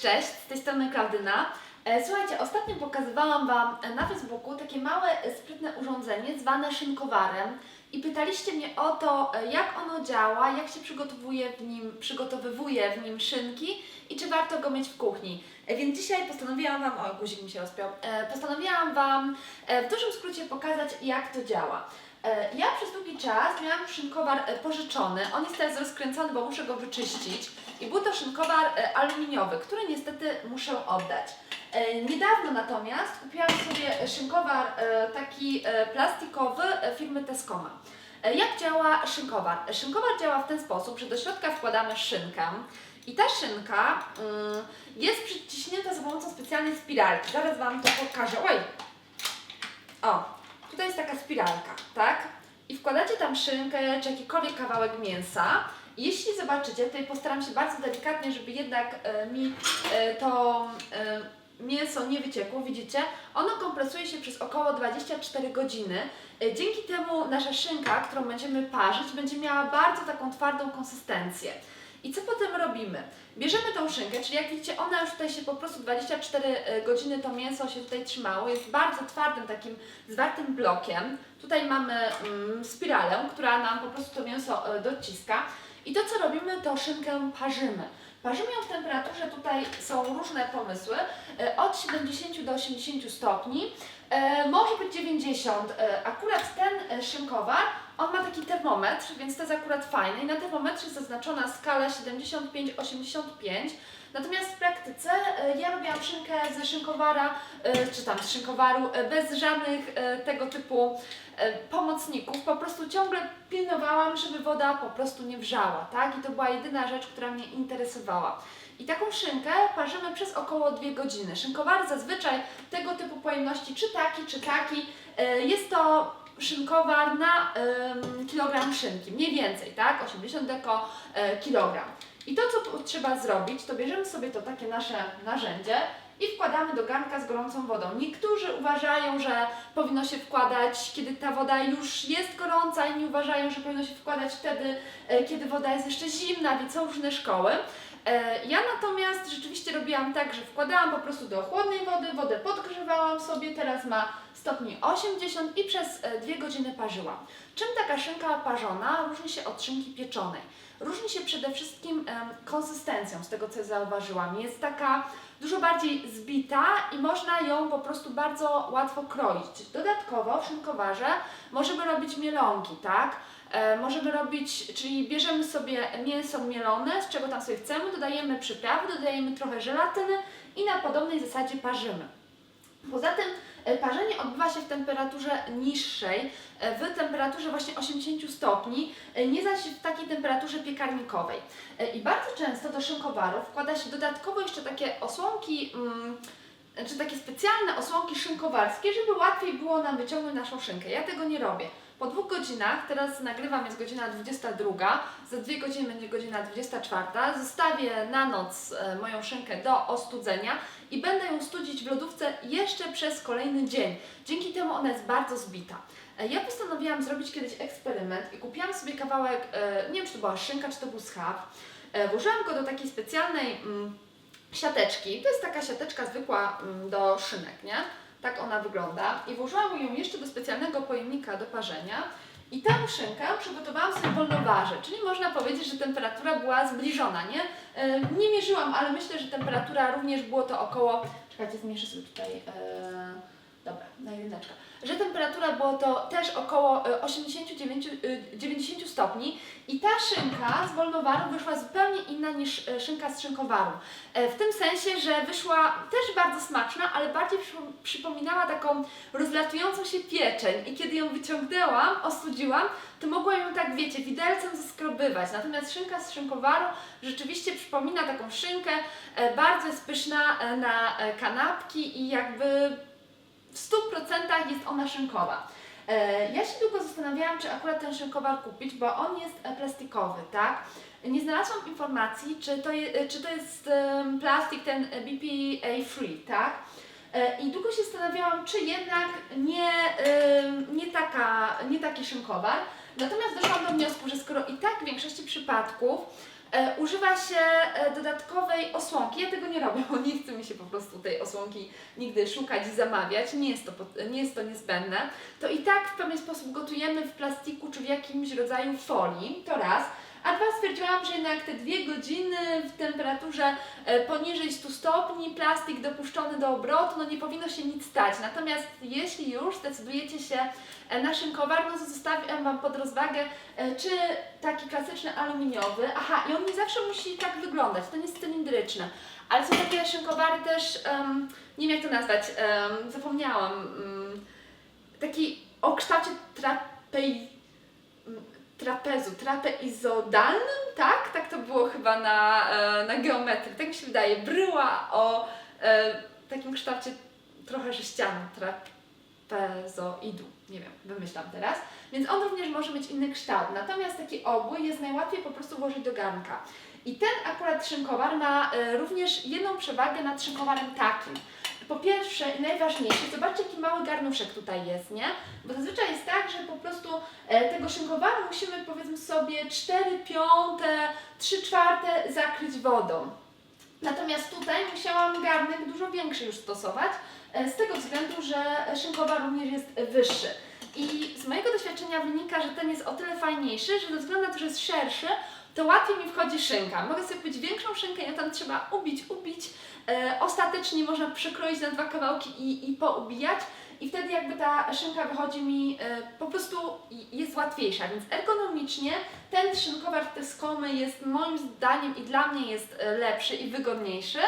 cześć, z tej strony Klaudyna. E, Słuchajcie, ostatnio pokazywałam Wam na Facebooku takie małe, e, sprytne urządzenie zwane szynkowarem i pytaliście mnie o to, e, jak ono działa, jak się przygotowuje w nim, przygotowywuje w nim szynki i czy warto go mieć w kuchni. Więc dzisiaj postanowiłam Wam, o guzik mi się rozpiął, postanowiłam Wam w dużym skrócie pokazać, jak to działa. E, Ja przez długi czas miałam szynkowar e, pożyczony. On jest teraz rozkręcony, bo muszę go wyczyścić. I był to szynkowar e, aluminiowy, który niestety muszę oddać. Niedawno natomiast kupiłam sobie szynkowar taki plastikowy firmy Tescoma. Jak działa szynkowar? Szzynkowar działa w ten sposób, że do środka wkładamy szynkę i ta szynka mm, jest przyciśnięta za pomocą specjalnej spiralki. Zaraz Wam to pokażę. Oj! O, tutaj jest taka spiralka, tak? I wkładacie tam szynkę czy jakikolwiek kawałek mięsa. Jeśli zobaczycie, tutaj postaram się bardzo delikatnie, żeby jednak e, mi e, to e, mięso nie wyciekło, widzicie? Ono kompresuje się przez około 24 godziny. Dzięki temu nasza szynka, którą będziemy parzyć, będzie miała bardzo taką twardą konsystencję. I co potem robimy? Bierzemy tą szynkę, czyli jak widzicie, ona już tutaj się po prostu 24 godziny to mięso się tutaj trzymało. Jest bardzo twardym takim zwartym blokiem. Tutaj mamy mm, spiralę, która nam po prostu to mięso e, dociska. I to co robimy, to szynkę parzymy. Parzymy ją w temperaturze, tutaj są różne pomysły, e, od 70 do 80 stopni, e, może być 90. E, Akurat ten e, szynkowar, on ma taki termometr, więc to jest akurat fajne i na termometrze jest zaznaczona skala 75-85. Natomiast w praktyce e, ja robiłam szynkę ze szynkowara, e, czy tam z szynkowaru, e, bez żadnych tego typu pomocników. Po prostu ciągle pilnowałam, żeby woda po prostu nie wrzała, tak? I to była jedyna rzecz, która mnie interesowała. I taką szynkę parzymy przez około 2 godziny. Szynkowary zazwyczaj tego typu pojemności, czy taki, czy taki, jest to szynkowar na kilogram szynki, mniej więcej, tak? 80 deko e, kilogram. I to, co trzeba zrobić, to bierzemy sobie to takie nasze narzędzie i wkładamy do garnka z gorącą wodą. Niektórzy uważają, że powinno się wkładać, kiedy ta woda już jest gorąca, inni uważają, że powinno się wkładać wtedy, e, kiedy woda jest jeszcze zimna, więc są różne szkoły. E, Ja natomiast rzeczywiście robiłam tak, że wkładałam po prostu do chłodnej wody, wodę podgrzewałam sobie, teraz ma stopni 80 i przez e, dwie godziny parzyłam. Czym taka szynka parzona różni się od szynki pieczonej? Różni się przede wszystkim konsystencją, z tego co zauważyłam. Jest taka dużo bardziej zbita i można ją po prostu bardzo łatwo kroić. Dodatkowo w szynkowarze możemy robić mielonki, tak? E, możemy robić, czyli bierzemy sobie mięso mielone, z czego tam sobie chcemy, dodajemy przyprawy, dodajemy trochę żelatyny i na podobnej zasadzie parzymy. Poza tym e, parzenie odbywa się w temperaturze niższej, e, w temperaturze właśnie 80 stopni, nie zaś w takiej temperaturze piekarnikowej. I bardzo często do szynkowarów wkłada się dodatkowo jeszcze takie osłonki, mm, czy takie specjalne osłonki szynkowarskie, żeby łatwiej było nam wyciągnąć naszą szynkę. Ja tego nie robię. Po dwóch godzinach, teraz nagrywam, jest godzina 22, za dwie godziny będzie godzina 24, zostawię na noc e, moją szynkę do ostudzenia i będę ją studzić w lodówce jeszcze przez kolejny dzień. Dzięki temu ona jest bardzo zbita. E, Ja postanowiłam zrobić kiedyś eksperyment i kupiłam sobie kawałek, e, nie wiem czy to była szynka, czy to był schab. Włożyłam go do takiej specjalnej mm, siateczki. To jest taka siateczka zwykła mm, do szynek, nie? Tak ona wygląda. I włożyłam ją jeszcze do specjalnego pojemnika do parzenia. I tę szynkę przygotowałam sobie wolnowarze, czyli można powiedzieć, że temperatura była zbliżona, nie? Nie mierzyłam, ale myślę, że temperatura również było to około... Czekajcie, zmniejszę sobie tutaj... E... Dobra, na jedyneczkę. Że temperatura było to też około e, 89, e, 90 stopni i ta szynka z wolnowaru wyszła zupełnie inna niż e, szynka z szynkowaru. E, W tym sensie, że wyszła też bardzo smaczna, ale bardziej przypom- przypominała taką rozlatującą się pieczeń i kiedy ją wyciągnęłam, ostudziłam, to mogłam ją tak, wiecie, widelcem zeskrobywać. Natomiast szynka z szynkowaru rzeczywiście przypomina taką szynkę, e, bardzo jest pyszna e, na e, kanapki i jakby w 100% jest ona szynkowa. E, Ja się długo zastanawiałam, czy akurat ten szynkowar kupić, bo on jest e, plastikowy, tak? Nie znalazłam informacji, czy to, je, czy to jest plastik ten e, BPA free, tak? E, I długo się zastanawiałam, czy jednak nie, nie, taka, nie taki szynkowar. Natomiast doszłam do wniosku, że skoro i tak w większości przypadków e, używa się e, dodatkowej osłonki. Ja tego nie robię, bo nie chce mi się po prostu tej osłonki nigdy szukać i zamawiać. Nie jest to, nie jest to niezbędne. To i tak w pewien sposób gotujemy w plastiku czy w jakimś rodzaju folii. To raz. A dwa stwierdziłam, że jednak te dwie godziny w temperaturze e, poniżej 100 stopni, plastik dopuszczony do obrotu, no nie powinno się nic stać. Natomiast jeśli już zdecydujecie się e, na szynkowar, no to zostawiam Wam pod rozwagę, e, czy taki klasyczny aluminiowy, aha, i on nie zawsze musi tak wyglądać, to nie jest cylindryczny, ale są takie szynkowary też, em, nie wiem jak to nazwać, em, zapomniałam, mm, taki o kształcie trapej, trapezu, trapeizodalnym, tak? Tak to było chyba na, e, na geometrii, tak mi się wydaje. Bryła o e, takim kształcie trochę sześcianym, trapezoidu, nie wiem, wymyślam teraz. Więc on również może mieć inny kształt. Natomiast taki obły jest najłatwiej po prostu włożyć do garnka. I ten akurat szynkowar ma e, również jedną przewagę nad szynkowarem takim. Po pierwsze najważniejsze, zobaczcie jaki mały garnuszek tutaj jest, nie? Bo zazwyczaj jest tak, że po prostu e, tego szynkowaru musimy powiedzmy sobie 4 piąte, 3 czwarte zakryć wodą. Natomiast tutaj musiałam garnek dużo większy już stosować, e, z tego względu, że szynkowar również jest wyższy. I z mojego doświadczenia wynika, że ten jest o tyle fajniejszy, że ze względu na to, że jest szerszy, to łatwiej mi wchodzi szynka. Mogę sobie kupić większą szynkę, ją tam trzeba ubić, ubić. E, ostatecznie można przekroić na dwa kawałki i, i poubijać. I wtedy jakby ta szynka wychodzi mi e, po prostu jest łatwiejsza, więc ergonomicznie ten szynkowar Tescomy jest moim zdaniem i dla mnie jest e, lepszy i wygodniejszy.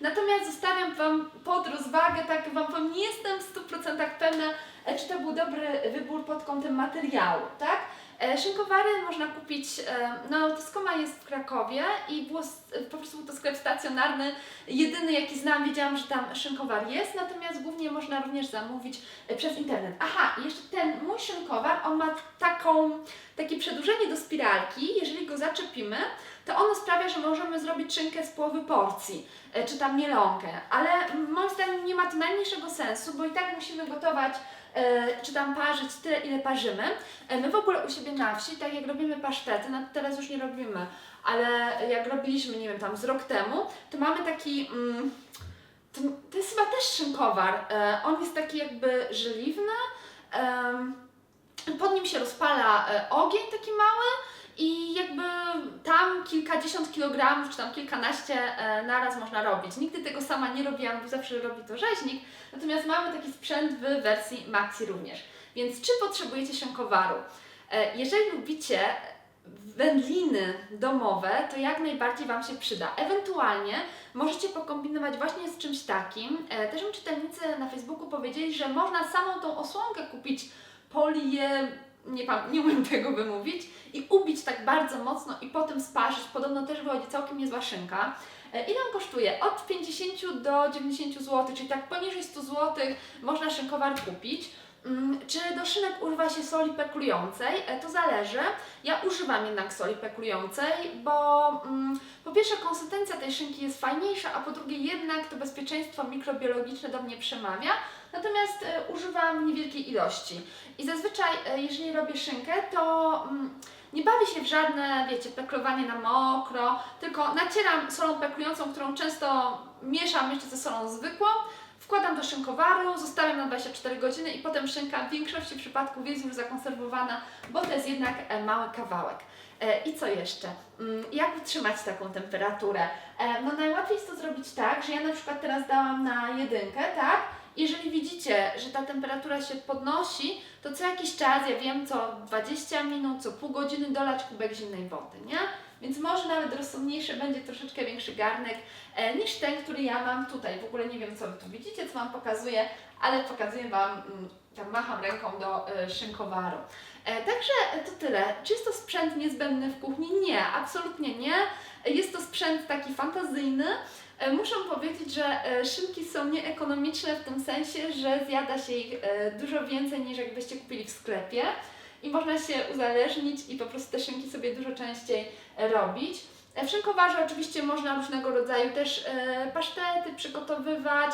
Natomiast zostawiam Wam pod rozwagę, tak Wam powiem, nie jestem w 100% pewna, e, czy to był dobry wybór pod kątem materiału, tak? E, Szynkowary można kupić, e, no Tescoma jest w Krakowie i było, po prostu był to sklep stacjonarny, jedyny jaki znam, wiedziałam, że tam szynkowar jest, natomiast głównie można również zamówić e, przez internet. Aha, i jeszcze ten mój szynkowar, on ma taką, takie przedłużenie do spiralki, jeżeli go zaczepimy, to ono sprawia, że możemy zrobić szynkę z połowy porcji, czy tam mielonkę, ale moim zdaniem nie ma to najmniejszego sensu, bo i tak musimy gotować czy tam parzyć tyle, ile parzymy. E, My w ogóle u siebie na wsi, tak jak robimy pasztety, no teraz już nie robimy, ale jak robiliśmy, nie wiem, tam z rok temu, to mamy taki, mm, to, to jest chyba też szynkowar, e, on jest taki jakby żeliwny, pod nim się rozpala e, ogień taki mały i jakby tam kilkadziesiąt kilogramów, czy tam kilkanaście e, naraz można robić. Nigdy tego sama nie robiłam, bo zawsze robi to rzeźnik, natomiast mamy taki sprzęt w wersji maxi również. Więc czy potrzebujecie szynkowaru? E, Jeżeli lubicie wędliny domowe, to jak najbardziej Wam się przyda. Ewentualnie możecie pokombinować właśnie z czymś takim. E, Też mi czytelnicy na Facebooku powiedzieli, że można samą tą osłonkę kupić polię, nie, nie umiem tego wymówić, i ubić tak bardzo mocno i potem sparzyć. Podobno też wychodzi całkiem niezła szynka. E, Ile on kosztuje? Od 50 do 90 zł, czyli tak poniżej 100 zł można szynkowar kupić. Mm, Czy do szynek używa się soli peklującej? E, To zależy. Ja używam jednak soli peklującej, bo mm, po pierwsze konsystencja tej szynki jest fajniejsza, a po drugie jednak to bezpieczeństwo mikrobiologiczne do mnie przemawia. Natomiast e, używam niewielkiej ilości. I zazwyczaj, e, jeżeli robię szynkę, to mm, nie bawię się w żadne, wiecie, peklowanie na mokro, tylko nacieram solą peklującą, którą często mieszam jeszcze ze solą zwykłą, wkładam do szynkowaru, zostawiam na 24 godziny i potem szynka w większości przypadków jest już zakonserwowana, bo to jest jednak e, mały kawałek. I co jeszcze? Mm, Jak utrzymać taką temperaturę? No najłatwiej jest to zrobić tak, że ja na przykład teraz dałam na jedynkę, tak? Jeżeli widzicie, że ta temperatura się podnosi, to co jakiś czas, ja wiem, co 20 minut, co pół godziny dolać kubek zimnej wody, nie? Więc może nawet rozsądniejszy będzie troszeczkę większy garnek e, niż ten, który ja mam tutaj. W ogóle nie wiem, co Wy tu widzicie, co Wam pokazuję, ale pokazuję Wam, mm, tam macham ręką do e, szynkowaru. E, także to tyle. Czy jest to sprzęt niezbędny w kuchni? Nie, absolutnie nie. Jest to sprzęt taki fantazyjny. E, Muszę powiedzieć, że e, szynki są nieekonomiczne w tym sensie, że zjada się ich e, dużo więcej niż jakbyście kupili w sklepie i można się uzależnić i po prostu te szynki sobie dużo częściej robić. W szynkowarze oczywiście można różnego rodzaju też pasztety przygotowywać,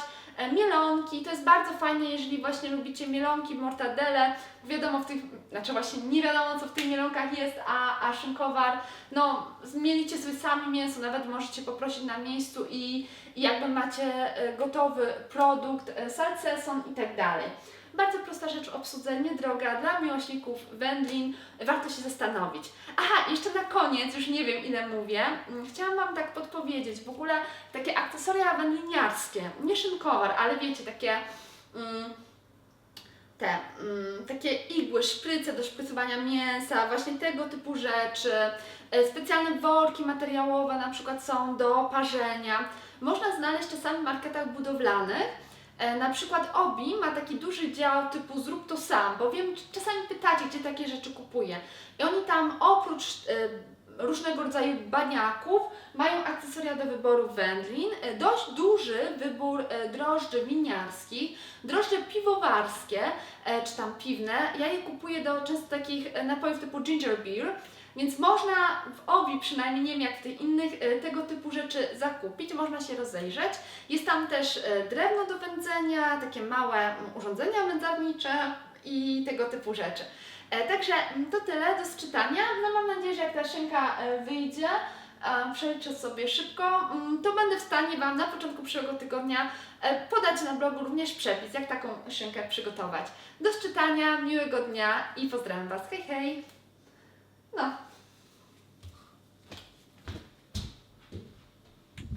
mielonki. To jest bardzo fajne, jeżeli właśnie lubicie mielonki, mortadele. Wiadomo w tych, znaczy właśnie nie wiadomo co w tych mielonkach jest, a, a szynkowar, no zmielicie sobie sami mięso, nawet możecie poprosić na miejscu i, i jakby macie e, gotowy produkt, e, salceson i tak dalej. Bardzo prosta rzecz w obsłudze, niedroga, dla miłośników wędlin, warto się zastanowić. Aha, jeszcze na koniec, już nie wiem ile mówię, mm, chciałam Wam tak podpowiedzieć, w ogóle takie akcesoria wędliniarskie, nie szynkowar, ale wiecie, takie mm, te mm, takie igły, szpryce do szprycowania mięsa, właśnie tego typu rzeczy, e, specjalne worki materiałowe na przykład są do parzenia. Można znaleźć czasami w marketach budowlanych. E, Na przykład Obi ma taki duży dział typu zrób to sam, bo wiem, czasami pytacie, gdzie takie rzeczy kupuje. I oni tam oprócz e, różnego rodzaju baniaków mają akcesoria do wyboru wędlin, e, dość duży wybór drożdży winiarskich, drożdże piwowarskie, czy tam piwne. Ja je kupuję do często takich napojów typu ginger beer, więc można w Obi, przynajmniej nie wiem jak w tych innych, e, tego typu rzeczy zakupić, można się rozejrzeć. Jest tam też e, drewno do wędzenia, takie małe urządzenia wędzarnicze i tego typu rzeczy. E, Także to tyle do sczytania. No mam nadzieję, że jak ta szynka wyjdzie, przeliczę sobie szybko, mm, to będę w stanie Wam na początku przyszłego tygodnia podać na blogu również przepis, jak taką szynkę przygotować. Do sczytania, miłego dnia i pozdrawiam Was. Hej, hej! No,